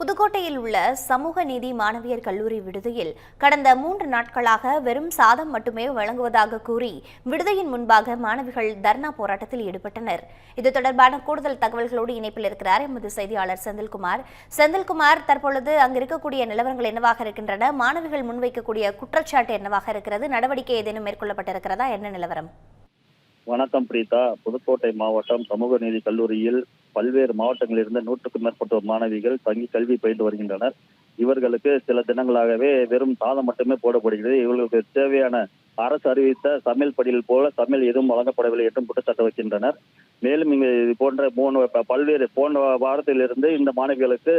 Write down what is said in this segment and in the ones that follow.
புதுக்கோட்டையில் உள்ள சமூக நீதி மாணவியர் கல்லூரி விடுதியில் கடந்த மூன்று நாட்களாக வெறும் சாதம் மட்டுமே வழங்குவதாக கூறி விடுதியின் முன்பாக மாணவிகள் தர்ணா போராட்டத்தில் ஈடுபட்டனர். இது தொடர்பான கூடுதல் தகவல்களோடு இணைப்பில் இருக்கிறார் எமது செய்தியாளர் செந்தில்குமார். செந்தில்குமார் தற்பொழுது அங்கு இருக்கக்கூடிய நிலவரங்கள் என்னவாக இருக்கின்றன? மாணவிகள் முன்வைக்கக்கூடிய குற்றச்சாட்டு என்னவாக இருக்கிறது? நடவடிக்கை ஏதேனும் மேற்கொள்ளப்பட்டிருக்கிறதா? என்ன நிலவரம்? வணக்கம் பிரீதா. புதுக்கோட்டை மாவட்டம் சமூக நீதி கல்லூரியில் பல்வேறு மாவட்டங்களிலிருந்து நூற்றுக்கும் மேற்பட்ட மாணவிகள் தங்கி கல்வி பயின்று வருகின்றனர். இவர்களுக்கு சில தினங்களாகவே வெறும் சாதம் மட்டுமே போடப்படுகிறது. இவர்களுக்கு தேவையான அரசு அறிவித்த சமையல் படியில் போல சமையல் எதுவும் வழங்கப்படவில்லை என்றும் குற்றச்சாட்டு வைக்கின்றனர். மேலும் இங்கு இது போன்ற மூணு பல்வேறு போன வாரத்திலிருந்து இந்த மாணவிகளுக்கு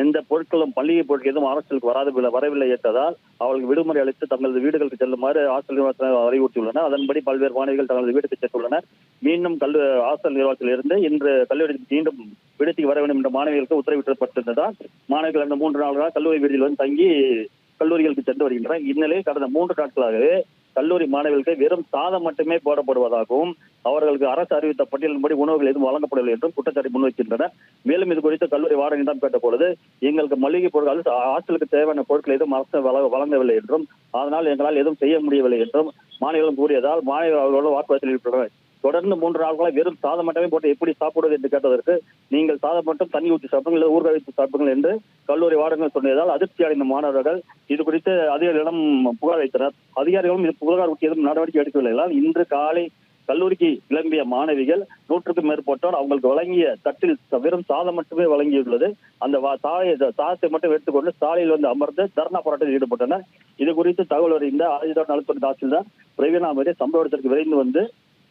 எந்த பொருட்களும் பள்ளிகை பொருட்கள் எதுவும் ஹாஸ்டலுக்கு வராது வரவில்லை என்றதால் அவர்களுக்கு விடுமுறை அளித்து தங்களது வீடுகளுக்கு செல்லுமாறு ஹாஸ்டல் நிர்வாகத்தினர் அறிவுறுத்தியுள்ளனர். அதன்படி பல்வேறு மாணவிகள் தங்களது வீட்டுக்கு சென்றுள்ளனர். மீண்டும் கல்லு ஹாஸ்டல் நிர்வாகத்திலிருந்து இன்று கல்லூரி மீண்டும் விடுதிக்கு வர வேண்டும் என்ற மாணவிகளுக்கு உத்தரவிட்டிருப்பட்டிருந்ததால் மாணவிகள் அந்த மூன்று நாள்களாக கல்லூரி விடுதியில் வந்து தங்கி கல்லூரிகளுக்கு சென்று வருகின்றனர். இந்நிலையில் கடந்த மூன்று நாட்களாகவே கல்லூரி மாணவிகளுக்கு வெறும் சாதம் மட்டுமே போடப்படுவதாகவும் அவர்களுக்கு அரசு அறிவித்த பட்டியலின்படி உணவுகள் எதுவும் வழங்கப்படவில்லை என்றும் குற்றச்சாட்டு முன்வைக்கின்றனர். மேலும் இது குறித்து கல்லூரி வாடகையிடம் கேட்ட பொழுது எங்களுக்கு மளிகை பொருட்கள் ஹாஸ்டலுக்கு தேவையான பொருட்கள் எதுவும் அரசு வழங்க- வழங்கவில்லை என்றும் அதனால் எங்களால் எதுவும் செய்ய முடியவில்லை என்றும் மாணவிகளும் கூறியதால் மாணவர்களோடு வாக்குவாதத்தில் ஈடுபட்டனர். தொடர்ந்து மூன்று நாட்களாக வெறும் சாதம் மட்டுமே போட்டு எப்படி சாப்பிடுவது என்று கேட்டதற்கு நீங்கள் சாதம் மட்டும் தண்ணி ஊற்றி சாப்பிடுங்கள் இல்லை ஊறுகாய் வைத்து சாப்பிடுங்கள் என்று கல்லூரி வாடகங்கள் சொன்னதால் அதிருப்தி அடைந்த மாணவர்கள் இது குறித்து அதிகாரிகளிடம் புகார் வைத்தனர் அதிகாரிகளும் இது புகார் குறித்து எதுவும் நடவடிக்கை எடுக்கவில்லை. இன்று காலை கல்லூரிக்கு கிளம்பிய மாணவிகள் நூற்றுக்கும் மேற்பட்டோர் அவங்களுக்கு வழங்கிய தட்டில் வெறும் சாதம் மட்டுமே வழங்கியுள்ளது. அந்த வா- சாதத்தை மட்டும் எடுத்துக்கொண்டு சாலையில் வந்து அமர்ந்து தர்ணா போராட்டத்தில் ஈடுபட்டனர். இது குறித்து தகவல் அறிந்த ஆயுதம் நலத்துறை தாசில்தார் பிரவீனாமதி சம்பவ இடத்திற்கு விரைந்து வந்து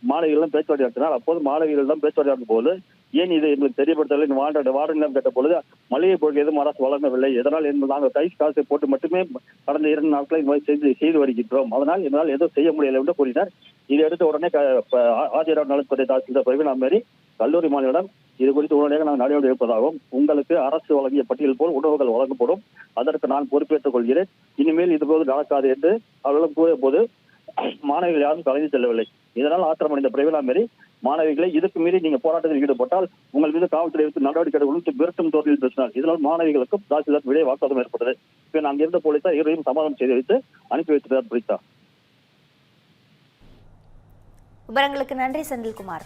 மாணவிகளிடம் பேச்சுவார்த்தை நடத்தினார் அப்போது மாணவிகளிடம் பேச்சுவார்த்தை நடத்தும் போது ஏன் இது எங்களுக்கு தெரியப்படுத்தவில்லை? வார்டன் வார்டனிடம் கேட்ட பொழுது மளிகை பொருட்கள் எதுவும் அரசு வழங்கவில்லை இதனால் என்பது நாங்கள் கை காசை போட்டு மட்டுமே கடந்த இரண்டு நாட்களை இந்த மாதிரி செய்து செய்து வருகின்றோம். அதனால் என்னால் எதுவும் செய்ய முடியலை என்று கூறினார். இதை இதையடுத்து உடனே க- நலத்துறை தாசில்தார் பிரவீனா மேரி கல்லூரி மாணவியிடம் இது குறித்து உடனடியாக நாங்கள் நடவடிக்கை எடுப்பதாகவும் உங்களுக்கு அரசு வழங்கிய பட்டியல் போல் உணவுகள் வழங்கப்படும். அதற்கு நான் பொறுப்பேற்றுக் கொள்கிறேன். இனிமேல் இதுபோது நடக்காது என்று அவர்களும் கூறிய போது மாணவிகள் யாரும் கலைந்து செல்லவில்லை. இதனால் ஆத்திரமடைந்த பிரவீனா மேரி மாணவிகளை இதுக்கு மீறி நீங்க போராட்டத்தில் ஈடுபட்டால் உங்கள் மீது காவல்துறை எடுத்து நடவடிக்கை எடுக்கணும் விரட்டும் தோற்றில் பேசினார். இதனால் மாணவிகளுக்கும் தாசில்தார் விடைய வாக்குவாதம் ஏற்பட்டது. பின் அங்கிருந்த போலீசார் இருவரையும் சமாதானம் செய்து வைத்து அனுப்பி வைத்தனர் பிரித்தா விவரங்களுக்கு நன்றி செந்தில்குமார்.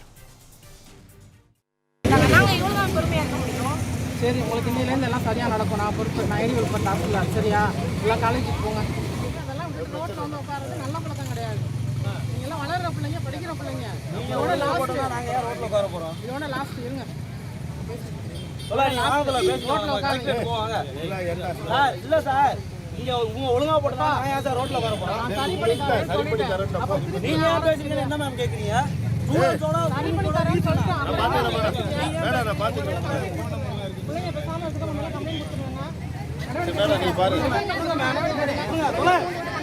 சரி உங்களுக்கு இன்னிலேருந்து எல்லாம் சரியாக நடக்கும். நான் பொறுப்பு நான் விழுப்பம் டாக்டர்ல சரியா? எல்லாம் காலேஜுக்கு போங்க. ரோட்டில் வந்து உட்காருறது நல்ல பழக்கம் கிடையாது. நீங்க எல்லாம் வளர்ற பிள்ளைங்க படிக்கிற பிள்ளைங்க. இதோட லாஸ்ட் இதோட லாஸ்ட் இருங்க. இல்ல சார். நீங்க உங்க ஒழுங்கா போட்டா நான் ஏன் சார் ரோட்ல வர போறேன் நீங்க ஏன் பேசுறீங்க என்ன மேம் கேக்குறீங்க? ஸ்டூடெண்ட்ஸோட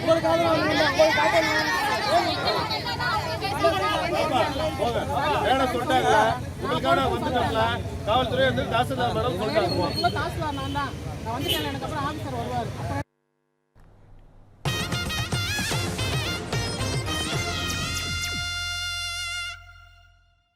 சரி பண்ணி தரேன்னு சொல்லிட்டு காவல்துறை வந்து தாசில்தார் மேடம் சொல்லிட்டாங்க. தாசில்தார் நான் தான். நான் வந்துட்டேன். எனக்கு அப்புறம் ஆஃபீஸர் வருவார். அப்புறம்